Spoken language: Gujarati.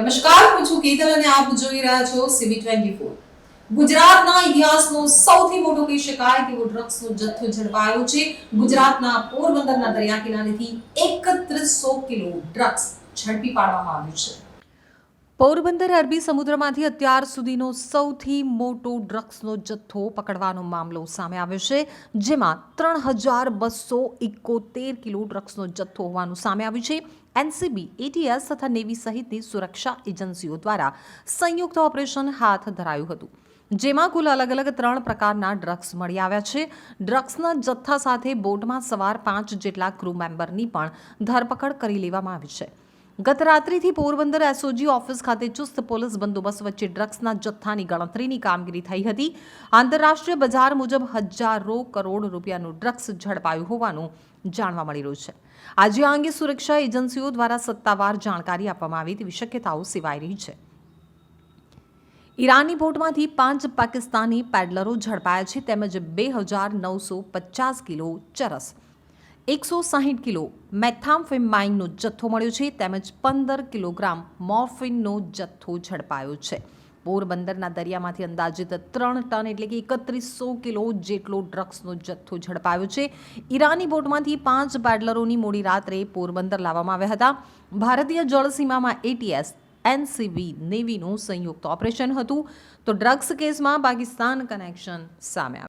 હું છું કેતલ અને આપ જોઈ રહ્યા છો સીબી ટ્વેન્ટી ફોર ગુજરાતના ઇતિહાસનો સૌથી મોટો કહી શકાય તેવો ડ્રગ્સનો જથ્થો ઝડપાયો છે. ગુજરાતના પોરબંદરના દરિયા કિનારેથી એકત્રીસો કિલો ડ્રગ્સ ઝડપી પાડવામાં આવ્યું છે. પોરબંદર અરબી સમુદ્રમાંથી અત્યાર સુધીનો સૌથી મોટો ડ્રગ્સનો જથ્થો પકડવાનો મામલો સામે આવ્યો છે, જેમાં ત્રણ હજાર બસો એકોતેર કિલો ડ્રગ્સનો જથ્થો હોવાનું સામે આવ્યું છે. એનસીબી, એટીએસ તથા નેવી સહિતની સુરક્ષા એજન્સીઓ દ્વારા સંયુક્ત ઓપરેશન હાથ ધરાયું હતું, જેમાં કુલ અલગ અલગ ત્રણ પ્રકારના ડ્રગ્સ મળી આવ્યા છે. ડ્રગ્સના જથ્થા સાથે બોટમાં સવાર પાંચ જેટલા ક્રૂ મેમ્બરની પણ ધરપકડ કરી લેવામાં આવી છે. ગત રાત્રિથી પોરબંદર એસઓજી ઓફિસ ખાતે ચુસ્ત પોલીસ બંદોબસ્ત વચ્ચે ડ્રગ્સના જથ્થાની ગણતરીની કામગીરી થઈ હતી. આંતરરાષ્ટ્રીય બજાર મુજબ હજારો કરોડ રૂપિયાનું ડ્રગ્સ ઝડપાયું હોવાનું જાણવા મળી રહ્યું છે. આજે આ અંગે સુરક્ષા એજન્સીઓ દ્વારા સત્તાવાર જાણકારી આપવામાં આવી તેવી શક્યતાઓ સેવાઈ રહી છે. ઈરાની બોટમાંથી પાંચ પાકિસ્તાની પેડલરો ઝડપાયા છે તેમજ બે હજાર નવસો પચાસ કિલો ચરસ. એકસો સાહીઠ કિલો મેથામ્ફેમાઇનનો જથ્થો મળ્યો છે, તેમજ પંદર કિલોગ્રામ મોર્ફિનનો જથ્થો ઝડપાયો છે. પોરબંદરના દરિયામાંથી અંદાજિત ત્રણ ટન એટલે કે એકત્રીસો કિલો જેટલો ડ્રગ્સનો જથ્થો ઝડપાયો છે. ઈરાની બોટમાંથી પાંચ બેડલરોની મોડી રાત્રે પોરબંદર લાવવામાં આવ્યા હતા. ભારતીય જળસીમામાં એટીએસ એનસીબી નેવીનું સંયુક્ત ઓપરેશન હતું. તો ડ્રગ્સ કેસમાં પાકિસ્તાન કનેક્શન સામે આવ્યું.